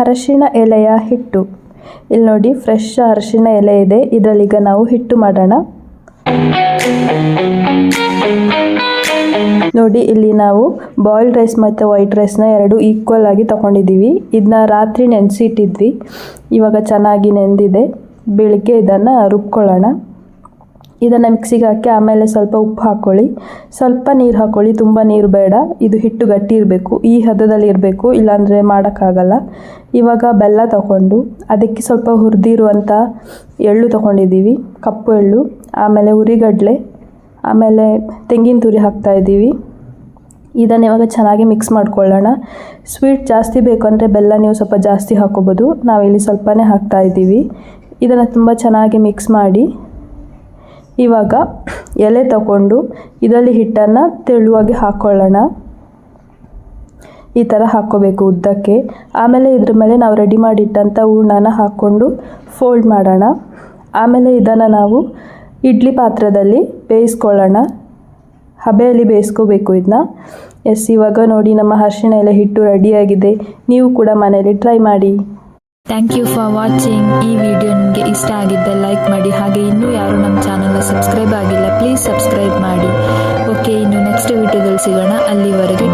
ಅರಶಿಣ ಎಲೆಯ ಹಿಟ್ಟು. ಇಲ್ಲಿ ನೋಡಿ ಫ್ರೆಶ್ ಅರಶಿಣ ಎಲೆ ಇದೆ. ಇದರಲ್ಲೀಗ ನಾವು ಹಿಟ್ಟು ಮಾಡೋಣ. ನೋಡಿ, ಇಲ್ಲಿ ನಾವು ಬಾಯ್ಲ್ಡ್ ರೈಸ್ ಮತ್ತು ವೈಟ್ ರೈಸ್ನ ಎರಡು ಈಕ್ವಲ್ ಆಗಿ ತಗೊಂಡಿದ್ದೀವಿ. ಇದನ್ನ ರಾತ್ರಿ ನೆನೆಸಿ ಇಟ್ಟಿದ್ವಿ ಇವಾಗ ಚೆನ್ನಾಗಿ ನೆಂದಿದೆ. ಬೆಳಿಗ್ಗೆ ಇದನ್ನು ರುಬ್ಕೊಳ್ಳೋಣ. ಇದನ್ನು ಮಿಕ್ಸಿಗೆ ಹಾಕಿ ಆಮೇಲೆ ಸ್ವಲ್ಪ ಉಪ್ಪು ಹಾಕ್ಕೊಳ್ಳಿ ಸ್ವಲ್ಪ ನೀರು ಹಾಕ್ಕೊಳ್ಳಿ ತುಂಬ ನೀರು ಬೇಡ. ಇದು ಹಿಟ್ಟು ಗಟ್ಟಿ ಇರಬೇಕು. ಈ ಹದದಲ್ಲಿ ಇರಬೇಕು, ಇಲ್ಲಾಂದರೆ ಮಾಡೋಕ್ಕಾಗಲ್ಲ. ಇವಾಗ ಬೆಲ್ಲ ತಗೊಂಡು, ಅದಕ್ಕೆ ಸ್ವಲ್ಪ ಹುರಿದಿರುವಂಥ ಎಳ್ಳು ತೊಗೊಂಡಿದ್ದೀವಿ, ಕಪ್ಪು ಎಳ್ಳು, ಆಮೇಲೆ ಹುರಿಗಡಲೆ ಆಮೇಲೆ ತೆಂಗಿನ ತುರಿ ಹಾಕ್ತಾ ಇದ್ದೀವಿ. ಇದನ್ನು ಇವಾಗ ಚೆನ್ನಾಗಿ ಮಿಕ್ಸ್ ಮಾಡ್ಕೊಳ್ಳೋಣ. ಸ್ವೀಟ್ ಜಾಸ್ತಿ ಬೇಕು ಅಂದರೆ ಬೆಲ್ಲ ನೀವು ಸ್ವಲ್ಪ ಜಾಸ್ತಿ ಹಾಕೋಬೋದು. ನಾವಿಲ್ಲಿ ಸ್ವಲ್ಪನೇ ಹಾಕ್ತಾ ಇದ್ದೀವಿ. ಇದನ್ನು ತುಂಬ ಚೆನ್ನಾಗಿ ಮಿಕ್ಸ್ ಮಾಡಿ ಇವಾಗ ಎಲೆ ತಗೊಂಡು ಇದರಲ್ಲಿ ಹಿಟ್ಟನ್ನು ತೆಳುವಾಗಿ ಹಾಕ್ಕೊಳ್ಳೋಣ ಈ ಥರ ಹಾಕ್ಕೋಬೇಕು ಉದ್ದಕ್ಕೆ. ಆಮೇಲೆ ಇದ್ರ ಮೇಲೆ ನಾವು ರೆಡಿ ಮಾಡಿಟ್ಟಂಥ ಹೂರ್ಣನ ಹಾಕ್ಕೊಂಡು ಫೋಲ್ಡ್ ಮಾಡೋಣ. ಆಮೇಲೆ ಇದನ್ನು ನಾವು ಇಡ್ಲಿ ಪಾತ್ರದಲ್ಲಿ ಬೇಯಿಸ್ಕೊಳ್ಳೋಣ. ಹಬೆಯಲ್ಲಿ ಬೇಯಿಸ್ಕೋಬೇಕು ಇದನ್ನ ಎಸ್, ಇವಾಗ ನೋಡಿ ನಮ್ಮ ಅರಿಶಿಣ ಎಲ್ಲ ಹಿಟ್ಟು ರೆಡಿಯಾಗಿದೆ ನೀವು ಕೂಡ ಮನೆಯಲ್ಲಿ ಟ್ರೈ ಮಾಡಿ. ಥ್ಯಾಂಕ್ ಯು ಫಾರ್ ವಾಚಿಂಗ್ ಈ ವಿಡಿಯೋ ನಿಮಗೆ ಇಷ್ಟ ಆಗಿದ್ದೆ ಲೈಕ್ ಮಾಡಿ. ಹಾಗೆ ಇನ್ನೂ ಯಾರು ನಮ್ಮ ಸಬ್ಸ್ಕ್ರೈಬ್ ಆಗಿಲ್ಲ ಪ್ಲೀಸ್ ಸಬ್ಸ್ಕ್ರೈಬ್ ಮಾಡಿ. ಓಕೆ ಇನ್ನು ನೆಕ್ಸ್ಟ್ ವಿಡಿಯೋದಲ್ಲಿ ಸಿಗೋಣ. ಅಲ್ಲಿವರೆಗೆ.